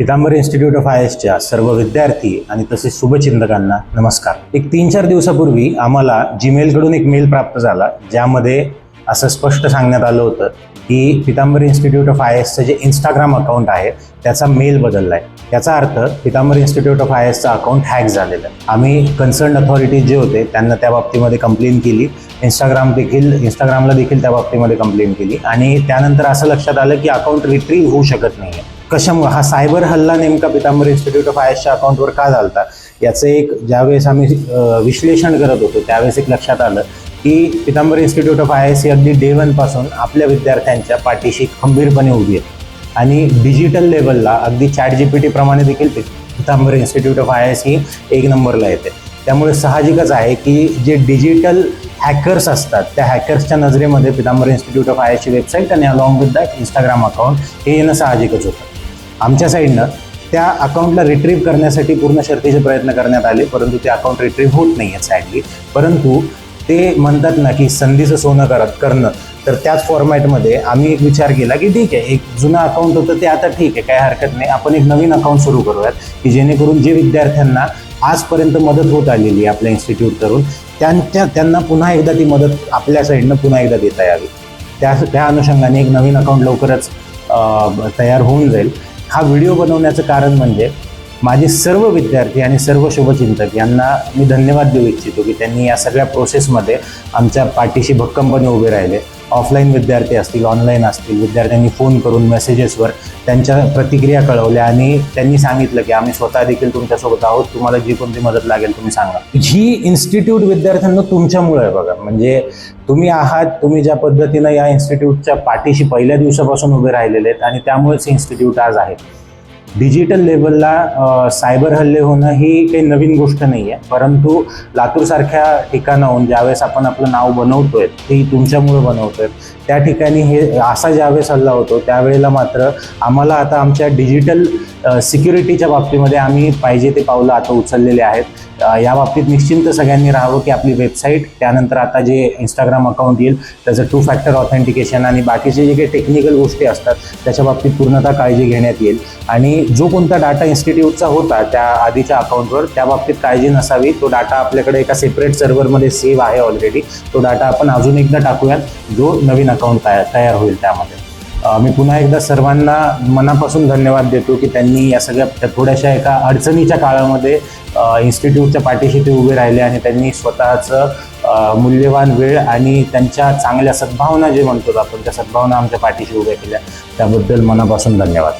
Pitambar institute of I एसच्या सर्व विद्यार्थी आणि तसेच शुभचिंतकांना नमस्कार. एक तीन चार दिवसापूर्वी आम्हाला जीमेलकडून एक मेल प्राप्त झाला ज्यामध्ये असं स्पष्ट सांगण्यात आलं होतं की पितांबर इन्स्टिट्यूट ऑफ आय एसचं जे इंस्टाग्राम अकाउंट आहे त्याचा मेल बदलला आहे याचा अर्थ पितांबर इन्स्टिट्यूट ऑफ आय एसचं अकाउंट हॅक झालेलं आहे. आम्ही कन्सर्न अथॉरिटीज जे होते त्यांना त्या बाबतीमध्ये कंप्लेन केली. इंस्टाग्राम देखील इंस्टाग्रामला देखील त्या बाबतीमध्ये कंप्लेन केली. आणि त्यानंतर असं लक्षात आलं की अकाउंट रिट्रीव्ह होऊ शकत नाही आहे कशामुळे? हा सायबर हल्ला नेमका पितांबर इन्स्टिट्यूट ऑफ आयसच्या अकाउंटवर का झालता? याचं एक ज्यावेळेस आम्ही विश्लेषण करत होतो त्यावेळेस एक लक्षात आलं की Pitambar institute of I S ही अगदी डे वनपासून आपल्या विद्यार्थ्यांच्या पाठीशी खंबीरपणे उभी आहे. आणि डिजिटल लेवलला अगदी चॅट जी पी टीप्रमाणे देखील Pitambar institute of I S ही एक नंबरला येते. त्यामुळे साहजिकच आहे की जे डिजिटल हॅकर्स असतात त्या हॅकर्सच्या नजरेमध्ये पितांबर इन्स्टिट्यूट ऑफ आय एसची वेबसाईट आणि along with that Instagram account हे येणं साहजिकच होतं. आमच्या साईडनं त्या अकाउंटला रिट्रीव्ह करण्यासाठी पूर्ण शर्तीचे प्रयत्न करण्यात आले परंतु ते अकाउंट रिट्रीव्ह होत नाही आहे सॅडली परंतु ते म्हणतात ना की संधीचं सोनं करत करणं. तर त्याच फॉर्मॅटमध्ये आम्ही एक विचार केला की ठीक आहे एक जुनं अकाउंट होतं ते आता ठीक आहे काय हरकत नाही. आपण एक नवीन अकाउंट सुरू करूयात की जेणेकरून जे विद्यार्थ्यांना आजपर्यंत मदत होत आलेली आहे आपल्या इन्स्टिट्यूट करून त्यांच्या त्यांना पुन्हा एकदा ती मदत आपल्या साईडनं पुन्हा एकदा देता यावी. त्या त्या अनुषंगाने एक नवीन अकाउंट लवकरच तयार होऊन जाईल. हा व्हिडिओ बनवण्याचं कारण म्हणजे माझे सर्व विद्यार्थी आणि सर्व शुभचिंतक यांना मी धन्यवाद देऊ इच्छितो की त्यांनी या सगळ्या प्रोसेसमध्ये आमच्या पाठीशी भक्कमपणे उभे राहिले. ऑफलाईन विद्यार्थी असतील ऑनलाईन असतील विद्यार्थ्यांनी फोन करून मेसेजेसवर त्यांच्या प्रतिक्रिया कळवल्या आणि त्यांनी सांगितलं की आम्ही स्वतः देखील तुमच्यासोबत आहोत तुम्हाला जी कोणती मदत लागेल तुम्ही सांगा. ही इन्स्टिट्यूट विद्यार्थ्यांना तुमच्यामुळे आहे बघा. म्हणजे तुम्ही आहात तुम्ही ज्या पद्धतीनं या इन्स्टिट्यूटच्या पाठीशी पहिल्या दिवसापासून उभे राहिलेले आहेत आणि त्यामुळेच इन्स्टिट्यूट आज आहे. डिजिटल लेवलला सायबर हल्ले होणं ही काही नवीन गोष्ट नाही आहे परंतु लातूरसारख्या ठिकाणाहून ज्यावेळेस आपण आपलं नाव बनवतोय ते तुमच्यामुळे बनवतोय त्या ठिकाणी हे असा ज्यावेळेस हल्ला होतो त्यावेळेला मात्र आम्हाला आता आमच्या डिजिटल सिक्युरिटीच्या बाबतीमध्ये आम्ही पाहिजे ते पावलं आता उचललेले आहेत. या बाबतीत निश्चिंत सगळ्यांनी राहावं की आपली वेबसाईट त्यानंतर आता जे इंस्टाग्राम अकाउंट येईल त्याचं टू फॅक्टर ऑथेंटिकेशन आणि बाकीचे जे काही टेक्निकल गोष्टी असतात त्याच्या बाबतीत पूर्णतः काळजी घेण्यात येईल. आणि जो कोणता डाटा इन्स्टिट्यूटचा होता त्या आधीच्या अकाउंटवर त्या बाबतीत काळजी नसावी. तो डाटा आपल्याकडे एका सेपरेट सर्व्हरमध्ये सेव्ह आहे ऑलरेडी तो डाटा आपण अजून एकदा टाकूयात. जो नवीन अकाउंट तयार तयार होईल त्यामध्ये. मी पुन्हा एकदा सर्वांना मनापासून धन्यवाद देतो की त्यांनी या सगळ्या थोड्याशा एका अडचणीच्या काळामध्ये इन्स्टिट्यूटच्या पाठीशी ते उभे राहिले आणि त्यांनी स्वतःचं मूल्यवान वेळ आणि त्यांच्या चांगल्या सद्भावना जे म्हणतो आपण त्या सद्भावना आमच्या पाठीशी उभ्या केल्या. त्याबद्दल मनापासून धन्यवाद.